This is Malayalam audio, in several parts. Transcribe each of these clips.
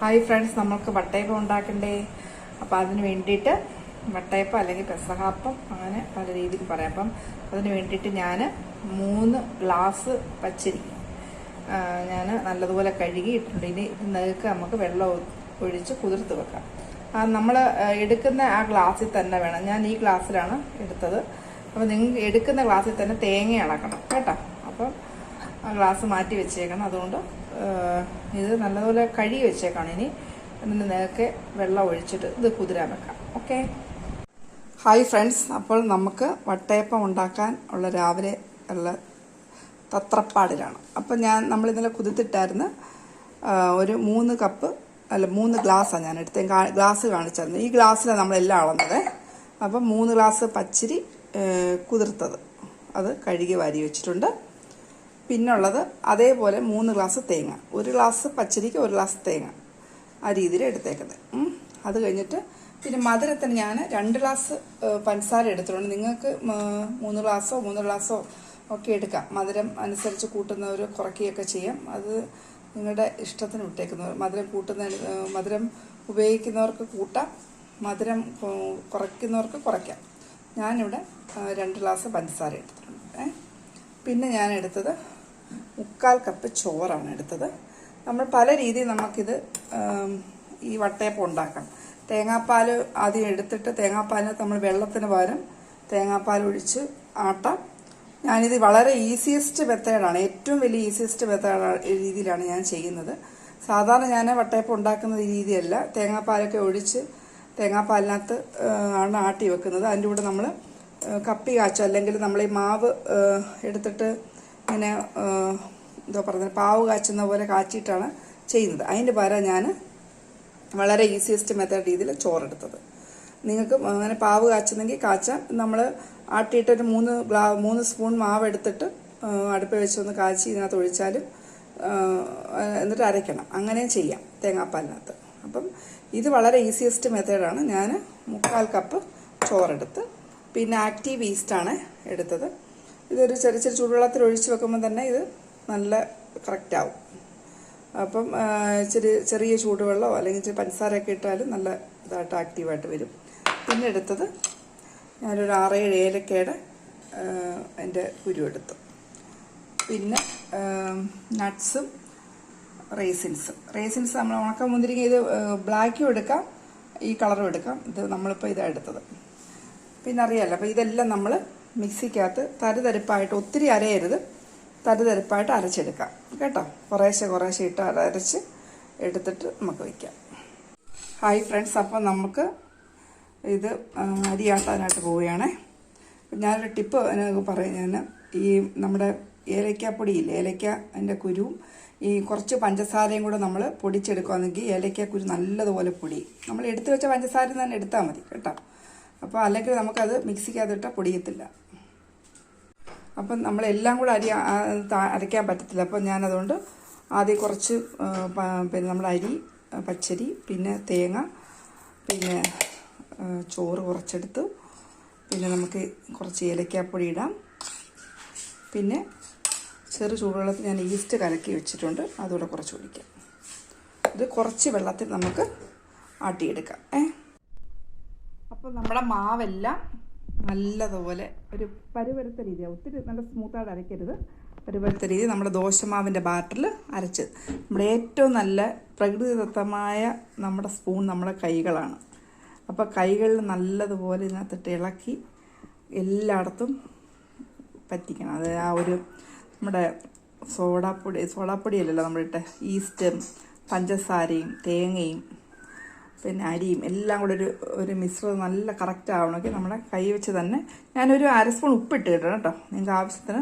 ഹായ് ഫ്രണ്ട്സ് നമ്മൾക്ക് വട്ടയപ്പം ഉണ്ടാക്കണ്ടേ? അപ്പം അതിന് വേണ്ടിയിട്ട് വട്ടയപ്പം അല്ലെങ്കിൽ പെസഹാപ്പം അങ്ങനെ പല രീതിയിൽ പറയാം. അപ്പം അതിന് വേണ്ടിയിട്ട് ഞാൻ മൂന്ന് ഗ്ലാസ് പച്ചരി ഞാൻ നല്ലതുപോലെ കഴുകി ഇട്ടിട്ടുണ്ട് ഇനി ഇത് നേർക്ക് നമുക്ക് വെള്ളം ഒഴിച്ച് കുതിർത്ത് വെക്കാം. നമ്മൾ എടുക്കുന്ന ആ ഗ്ലാസ്സിൽ തന്നെ വേണം. ഞാൻ ഈ ഗ്ലാസ്സിലാണ് എടുത്തത്. അപ്പോൾ നിങ്ങൾ എടുക്കുന്ന ഗ്ലാസ്സിൽ തന്നെ തേങ്ങ അളക്കണം കേട്ടോ. അപ്പം ആ ഗ്ലാസ് മാറ്റി വെച്ചേക്കണം. അതുകൊണ്ട് ഇത് നല്ലതുപോലെ കഴുകി വെച്ചേക്കാണ്. ഇനി എന്നിട്ട് നേരത്തെ വെള്ളം ഒഴിച്ചിട്ട് ഇത് കുതിരാൻ വെക്കാം. ഓക്കെ? Hi friends. അപ്പോൾ നമുക്ക് വട്ടയപ്പം ഉണ്ടാക്കാൻ ഉള്ള രാവിലെ ഉള്ള തത്രപ്പാടിലാണ്. അപ്പം ഞാൻ നമ്മൾ ഇന്നലെ കുതിർത്തിട്ടായിരുന്നു ഒരു മൂന്ന് കപ്പ് അല്ല മൂന്ന് ഗ്ലാസ്സാണ് ഞാൻ എടുത്തത്. ഗ്ലാസ് കാണിച്ചായിരുന്നു. ഈ ഗ്ലാസ്സിലാണ് നമ്മളെല്ലാം അളന്നത്. അപ്പം മൂന്ന് ഗ്ലാസ് പച്ചരി കുതിർത്തത്. അത് കഴുകി വാരി വെച്ചിട്ടുണ്ട്. പിന്നുള്ളത് അതേപോലെ മൂന്ന് ഗ്ലാസ് തേങ്ങ. ഒരു ഗ്ലാസ് പച്ചരിക്ക് ഒരു ഗ്ലാസ് തേങ്ങ ആ രീതിയിൽ എടുത്തേക്കുന്നത്. അത് കഴിഞ്ഞിട്ട് പിന്നെ മധുരത്തിന് ഞാൻ രണ്ട് ഗ്ലാസ് പഞ്ചസാര എടുത്തിട്ടുണ്ട്. നിങ്ങൾക്ക് മൂന്ന് ഗ്ലാസ്സോ മൂന്ന് ഗ്ലാസ്സോ ഒക്കെ എടുക്കാം. മധുരം അനുസരിച്ച് കൂട്ടുന്നവർ കുറയ്ക്കുകയൊക്കെ ചെയ്യാം. അത് നിങ്ങളുടെ ഇഷ്ടത്തിന് വിട്ടേക്കുന്നവർ മധുരം കൂട്ടുന്ന മധുരം ഉപയോഗിക്കുന്നവർക്ക് കൂട്ടാം. മധുരം കുറയ്ക്കുന്നവർക്ക് കുറയ്ക്കാം. ഞാനിവിടെ രണ്ട് ഗ്ലാസ് പഞ്ചസാര എടുത്തിട്ടുണ്ട്. പിന്നെ ഞാൻ എടുത്തത് മുക്കാൽ കപ്പ് ചോറാണ് എടുത്തത്. നമ്മൾ പല രീതിയിൽ നമുക്കിത് ഈ വട്ടയപ്പം ഉണ്ടാക്കാം. തേങ്ങാപ്പാൽ ആദ്യം എടുത്തിട്ട് തേങ്ങാപ്പാലിനകത്ത് നമ്മൾ വെള്ളത്തിന് പകരം തേങ്ങാപ്പാൽ ഒഴിച്ച് ആട്ടാം. ഞാനിത് വളരെ ഈസിയസ്റ്റ് മെത്തേഡാണ് ഏറ്റവും വലിയ ഈസിയസ്റ്റ് മെത്തേഡ് രീതിയിലാണ് ഞാൻ ചെയ്യുന്നത്. സാധാരണ ഞാൻ വട്ടയപ്പം ഉണ്ടാക്കുന്ന രീതിയല്ല. തേങ്ങാപ്പാലൊക്കെ ഒഴിച്ച് തേങ്ങാപ്പാലിനകത്ത് ആണ് ആട്ടി വെക്കുന്നത്. അതിന്റെ കൂടെ നമ്മൾ കപ്പി കാച്ചോ അല്ലെങ്കിൽ നമ്മൾ ഈ മാവ് എടുത്തിട്ട് ഇങ്ങനെ എന്തോ പറയുന്നത് പാവ് കാച്ചുന്ന പോലെ കാച്ചിട്ടാണ് ചെയ്യുന്നത്. അതിന്റെ പകരം ഞാൻ വളരെ ഈസിയസ്റ്റ് മെത്തേഡ് രീതിയിൽ ചോറെടുത്തത്. നിങ്ങൾക്ക് അങ്ങനെ പാവ് കാച്ചുന്നെങ്കിൽ കാച്ചാം. നമ്മൾ ആട്ടിയിട്ടൊരു മൂന്ന് ഗ്ലാ മൂന്ന് സ്പൂൺ മാവ് എടുത്തിട്ട് അടുപ്പ് അടുപ്പിൽ വെച്ചൊന്ന് കാച്ചി ഇതിനകത്ത് ഒഴിച്ചാലും എന്നിട്ട് അരയ്ക്കണം. അങ്ങനെയും ചെയ്യാം തേങ്ങാപ്പാലിനകത്ത്. അപ്പം ഇത് വളരെ ഈസിയസ്റ്റ് മെത്തേഡാണ് ഞാൻ മുക്കാൽ കപ്പ് ചോറെടുത്ത് പിന്നെ ആക്റ്റീവ് ഈസ്റ്റാണ് എടുത്തത്. ഇതൊരു ചെറിയ ചെറിയ ചൂടുവെള്ളത്തിൽ ഒഴിച്ച് വെക്കുമ്പോൾ തന്നെ ഇത് നല്ല കറക്റ്റാവും അപ്പം ചെറിയ ചെറിയ ചൂടുവെള്ളമോ അല്ലെങ്കിൽ ഇച്ചിരി പഞ്ചസാരയൊക്കെ ഇട്ടാലും നല്ല ഇതായിട്ട് ആക്റ്റീവായിട്ട് വരും. പിന്നെ എടുത്തത് ഞാനൊരു ആറേഴ് ഏലക്കയുടെ എന്റെ കുരു എടുത്തു. പിന്നെ നട്ട്സും റേസിൻസും റേസിൻസ് നമ്മൾ ഉണക്ക മുന്തിരിങ്ങ ഇത് ബ്ലാക്കും എടുക്കാം ഈ കളറും എടുക്കാം. ഇത് നമ്മളിപ്പോൾ ഇതാണ് എടുത്തത്. പിന്നെ അറിയാമല്ലോ അപ്പോൾ ഇതെല്ലാം നമ്മൾ മിക്സിക്കകത്ത് തരിതരിപ്പായിട്ട് ഒത്തിരി അരയരുത്. തരിതരിപ്പായിട്ട് അരച്ചെടുക്കാം. കേട്ടോ? കുറേശ്ശെ കുറേശ്ശെ ഇട്ട് അരച്ച് എടുത്തിട്ട് നമുക്ക് വയ്ക്കാം ഹായ് ഫ്രണ്ട്സ് അപ്പം നമുക്ക് ഇത് അരിയാട്ടാനായിട്ട് പോവുകയാണേ. ഞാനൊരു ടിപ്പ് പറയാം. ഞാൻ ഈ നമ്മുടെ ഏലക്കാപ്പൊടിയില്ലേ ഏലക്ക അതിന്റെ കുരുവും ഈ കുറച്ച് പഞ്ചസാരയും കൂടെ നമ്മൾ പൊടിച്ചെടുക്കുകയാണെങ്കിൽ കുരു നല്ലതുപോലെ പൊടി. നമ്മൾ എടുത്തു വെച്ച പഞ്ചസാര തന്നെ എടുത്താൽ മതി. കേട്ടോ? അപ്പോൾ അല്ലെങ്കിൽ നമുക്കത് മിക്സിക്കകത്തിട്ടാൽ പൊടിയത്തില്ല. അപ്പം നമ്മളെല്ലാം കൂടെ അരി അരയ്ക്കാൻ പറ്റത്തില്ല. അപ്പം ഞാനതുകൊണ്ട് ആദ്യം കുറച്ച് പിന്നെ നമ്മൾ അരി പച്ചരി പിന്നെ തേങ്ങ പിന്നെ ചോറ് കുറച്ചെടുത്ത്. പിന്നെ നമുക്ക് കുറച്ച് ഏലക്കാപ്പൊടി ഇടാം. പിന്നെ ചെറു ചൂടുവെള്ളത്തിൽ ഞാൻ ഈസ്റ്റ് കലക്കി വെച്ചിട്ടുണ്ട്. അതുകൂടെ കുറച്ച് ഒഴിക്കാം. ഇത് കുറച്ച് വെള്ളത്തിൽ നമുക്ക് ആട്ടിയെടുക്കാം. ഏ? അപ്പോൾ നമ്മുടെ മാവെല്ലാം നല്ലതുപോലെ ഒരു പരുപരുത്ത രീതിയാണ് ഒത്തിരി നല്ല സ്മൂത്തായിട്ട് അരയ്ക്കരുത്. പരുപരുത്ത രീതി നമ്മുടെ ദോശമാവിന്റെ ബാറ്ററിൽ അരച്ച്. നമ്മുടെ ഏറ്റവും നല്ല പ്രകൃതിദത്തമായ നമ്മുടെ സ്പൂൺ നമ്മുടെ കൈകളാണ്. അപ്പോൾ കൈകളിൽ നല്ലതുപോലെ ഇതിനകത്തിട്ട് ഇളക്കി എല്ലായിടത്തും പറ്റിക്കണം. അത് ആ ഒരു നമ്മുടെ സോഡാപ്പൊടി സോഡാപ്പൊടിയല്ലല്ലോ നമ്മളിട്ട് ഈസ്റ്റും പഞ്ചസാരയും തേങ്ങയും പിന്നെ അരിയും എല്ലാം കൂടെ ഒരു ഒരു മിശ്രിതം നല്ല കറക്റ്റ് ആവണമെങ്കിൽ നമ്മുടെ കൈ വെച്ച് തന്നെ ഞാനൊരു അര സ്പൂൺ ഉപ്പിട്ട് കിട്ടണം കേട്ടോ. നിങ്ങൾക്ക് ആവശ്യത്തിന്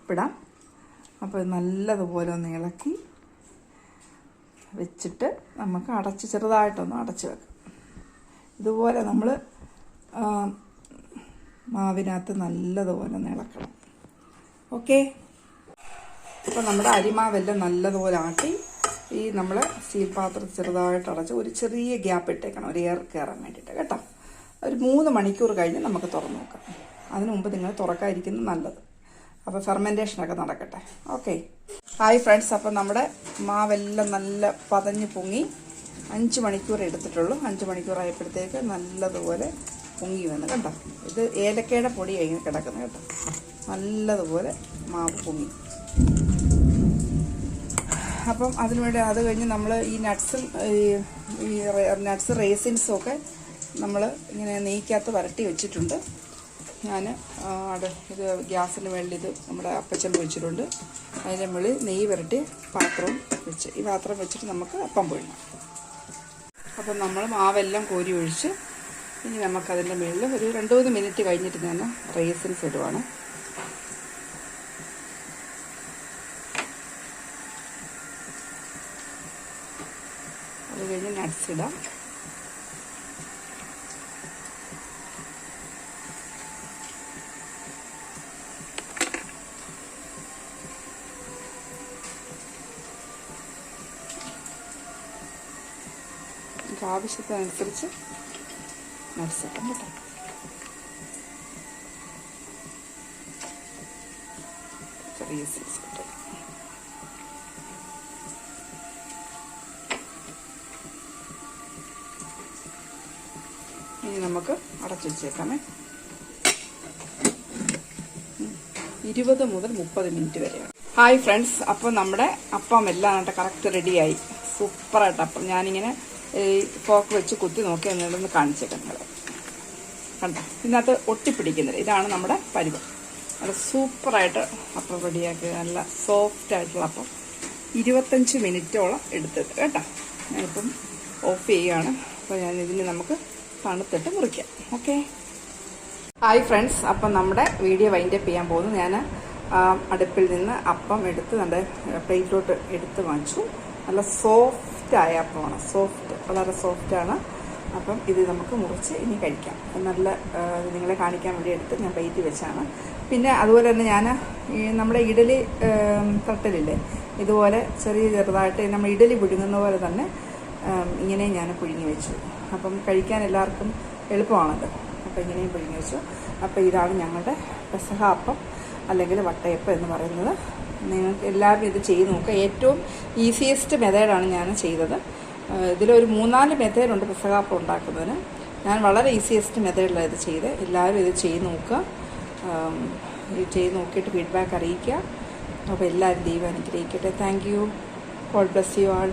ഉപ്പിടാം. അപ്പോൾ നല്ലതുപോലെ ഒന്ന് ഇളക്കി വെച്ചിട്ട് നമുക്ക് അടച്ച് ചെറുതായിട്ടൊന്ന് അടച്ച് വെക്കാം. ഇതുപോലെ നമ്മൾ മാവിനകത്ത് നല്ലതുപോലെ ഒന്ന് ഇളക്കണം. ഓക്കെ അപ്പോൾ നമ്മുടെ അരിമാവെല്ലാം നല്ലതുപോലെ ആട്ടി ഈ നമ്മൾ സ്റ്റീൽ പാത്രം ചെറുതായിട്ട് അടച്ച് ഒരു ചെറിയ ഗ്യാപ്പ് ഇട്ടേക്കണം ഒരു എയർ കയറാൻ വേണ്ടിയിട്ട് കേട്ടോ? ഒരു മൂന്ന് മണിക്കൂർ കഴിഞ്ഞ് നമുക്ക് തുറന്നു നോക്കാം. അതിനു മുമ്പ് നിങ്ങൾ തുറക്കാതിരിക്കുന്നത് നല്ലത്. അപ്പോൾ ഫെർമെന്റേഷനൊക്കെ നടക്കട്ടെ. ഓക്കെ ഹായ് ഫ്രണ്ട്സ് അപ്പം നമ്മുടെ മാവെല്ലാം നല്ല പതഞ്ഞ് പൊങ്ങി അഞ്ച് മണിക്കൂർ എടുത്തിട്ടുള്ളൂ. അഞ്ച് മണിക്കൂറായപ്പോഴത്തേക്ക് നല്ലതുപോലെ പൊങ്ങി വന്ന് കേട്ടോ? ഇത് ഏലക്കയുടെ പൊടി കഴിഞ്ഞ് കിടക്കുന്നത് കേട്ടോ? നല്ലതുപോലെ മാവ് പൊങ്ങി. അപ്പം അതിനുവേണ്ടി അത് കഴിഞ്ഞ് നമ്മൾ ഈ നട്ട്സും ഈ നട്ട്സ് റേസിൻസും ഒക്കെ നമ്മൾ ഇങ്ങനെ നെയ്ക്കകത്ത് വരട്ടി വെച്ചിട്ടുണ്ട്. ഞാൻ അവിടെ ഇത് ഗ്യാസിന് വേണ്ടി ഇത് നമ്മുടെ അപ്പച്ചൻ വെച്ചിട്ടുണ്ട്. അതിന്റെ മുകളിൽ നെയ്യ് വരട്ടി പാത്രവും വെച്ച് ഈ പാത്രം വെച്ചിട്ട് നമുക്ക് അപ്പം പൊഴിഞ്ഞു അപ്പം നമ്മൾ മാവെല്ലാം കോരി ഒഴിച്ച് ഇനി നമുക്കതിന്റെ മുകളിൽ ഒരു രണ്ട് മൂന്ന് മിനിറ്റ് കഴിഞ്ഞിട്ട് ഞാൻ റേസിൻസ് ഇടുവാണ് അത് നമുക്ക് ആവശ്യത്തിനനുസരിച്ച് നട്ട്സ് ഇടാം കേട്ടോ. ചെറിയ സൈസ് ഇനി നമുക്ക് അടച്ചു വെച്ചേക്കാമേ. ഇരുപത് മുതൽ മുപ്പത് മിനിറ്റ് വരെയാണ്. ഹായ് ഫ്രണ്ട്സ് അപ്പോൾ നമ്മുടെ അപ്പം എല്ലാം കണ്ട കറക്റ്റ് റെഡിയായി സൂപ്പറായിട്ട് അപ്പം ഞാനിങ്ങനെ ഈ ഫോക്ക് വെച്ച് കുത്തി നോക്കി എന്നിട്ടൊന്ന് കാണിച്ചേക്കാം നിങ്ങൾ കണ്ടോ? ഇതിനകത്ത് ഒട്ടിപ്പിടിക്കുന്നില്ല. ഇതാണ് നമ്മുടെ പരുവം നല്ല സൂപ്പറായിട്ട് അപ്പം റെഡിയാക്കി നല്ല സോഫ്റ്റ് ആയിട്ടുള്ള അപ്പം. ഇരുപത്തഞ്ച് മിനിറ്റോളം എടുത്തത് കേട്ടോ? ഞാനിപ്പം ഓഫ് ചെയ്യുകയാണ് അപ്പോൾ ഞാൻ ഇതിന് നമുക്ക് തണുത്തിട്ട് മുറിക്കാം. ഓക്കെ ഹായ് ഫ്രണ്ട്സ് അപ്പം നമ്മുടെ വീഡിയോ വൈൻഡപ്പ് ചെയ്യാൻ പോകുന്നു. ഞാൻ അടുപ്പിൽ നിന്ന് അപ്പം എടുത്ത് നമ്മുടെ പ്ലേറ്റിലോട്ട് എടുത്ത് വാങ്ങിച്ചു. നല്ല സോഫ്റ്റ് ആയ അപ്പമാണ്. സോഫ്റ്റ് വളരെ സോഫ്റ്റാണ് അപ്പം ഇത് നമുക്ക് മുറിച്ച് ഇനി കഴിക്കാം. നല്ല നിങ്ങളെ കാണിക്കാൻ വേണ്ടി എടുത്ത് ഞാൻ പ്ലേറ്റ് വെച്ചാണ്. പിന്നെ അതുപോലെ തന്നെ ഞാൻ ഈ നമ്മുടെ ഇഡലി തട്ടലില്ലേ? ഇതുപോലെ ചെറിയ ചെറുതായിട്ട് നമ്മൾ ഇഡലി പുഴുങ്ങുന്ന പോലെ തന്നെ ഇങ്ങനെ ഞാൻ പുഴുങ്ങി വെച്ചു. അപ്പം കഴിക്കാൻ എല്ലാവർക്കും എളുപ്പമാണല്ലോ അപ്പം ഇങ്ങനെയും പുഴുങ്ങി വെച്ചു. അപ്പോൾ ഇതാണ് ഞങ്ങളുടെ പെസഹ അപ്പം അല്ലെങ്കിൽ വട്ടയപ്പം എന്ന് പറയുന്നത്. നിങ്ങൾക്ക് എല്ലാവരും ഇത് ചെയ്ത് നോക്കുക. ഏറ്റവും ഈസിയസ്റ്റ് മെത്തേഡാണ് ഞാൻ ചെയ്തത്. ഇതിലൊരു മൂന്നാൽ മെത്തേഡുണ്ട് പെസഹാപ്പം ഉണ്ടാക്കുന്നതിന്. ഞാൻ വളരെ ഈസിയസ്റ്റ് മെത്തേഡിലാണ് ഇത് ചെയ്ത്. എല്ലാവരും ഇത് ചെയ്ത് നോക്കുക. ഇത് ചെയ്ത് നോക്കിയിട്ട് ഫീഡ്ബാക്ക് അറിയിക്കുക. അപ്പോൾ എല്ലാവരും ദൈവം അനുഗ്രഹിക്കട്ടെ. Thank you God bless you all